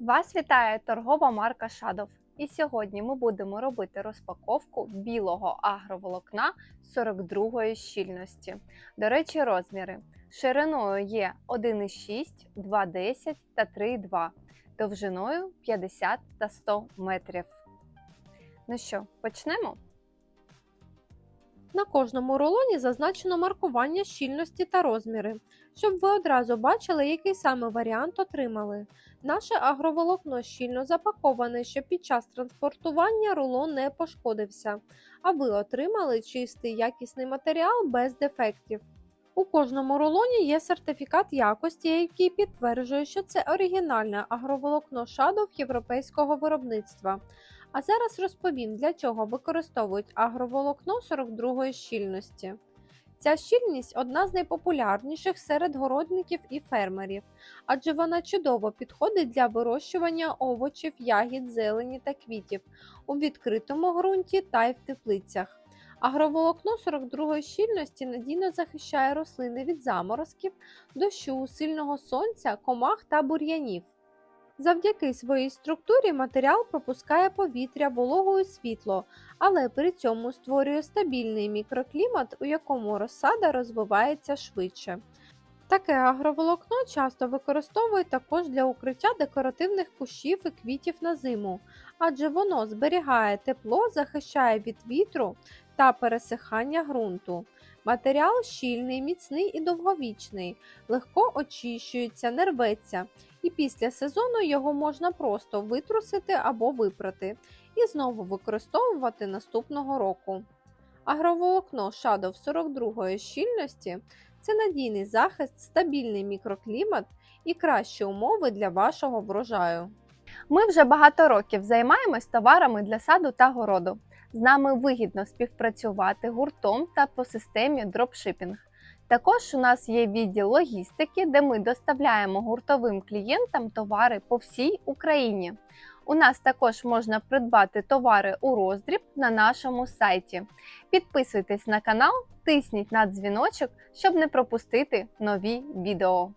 Вас вітає торгова марка Shadow. І сьогодні ми будемо робити розпаковку білого агроволокна 42-ї щільності. До речі, розміри. Шириною є 1,6, 2,10 та 3,2, довжиною 50 та 100 метрів. Ну що, почнемо? На кожному рулоні зазначено маркування щільності та розміри, щоб ви одразу бачили, який саме варіант отримали. Наше агроволокно щільно запаковане, щоб під час транспортування рулон не пошкодився, а ви отримали чистий якісний матеріал без дефектів. У кожному рулоні є сертифікат якості, який підтверджує, що це оригінальне агроволокно Shadow європейського виробництва. А зараз розповім, для чого використовують агроволокно 42 щільності. Ця щільність одна з найпопулярніших серед городників і фермерів, адже вона чудово підходить для вирощування овочів, ягід, зелені та квітів у відкритому ґрунті та й в теплицях. Агроволокно 42 щільності надійно захищає рослини від заморозків, дощу, сильного сонця, комах та бур'янів. Завдяки своїй структурі матеріал пропускає повітря, вологу і світло, але при цьому створює стабільний мікроклімат, у якому розсада розвивається швидше. Таке агроволокно часто використовують також для укриття декоративних кущів і квітів на зиму, адже воно зберігає тепло, захищає від вітру та пересихання ґрунту. Матеріал щільний, міцний і довговічний, легко очищується, не рветься, і після сезону його можна просто витрусити або випрати і знову використовувати наступного року. Агроволокно Shadow 42 щільності це надійний захист, стабільний мікроклімат і кращі умови для вашого врожаю. Ми вже багато років займаємось товарами для саду та городу. З нами вигідно співпрацювати гуртом та по системі дропшипінг. Також у нас є відділ логістики, де ми доставляємо гуртовим клієнтам товари по всій Україні. У нас також можна придбати товари у роздріб на нашому сайті. Підписуйтесь на канал, тисніть на дзвіночок, щоб не пропустити нові відео.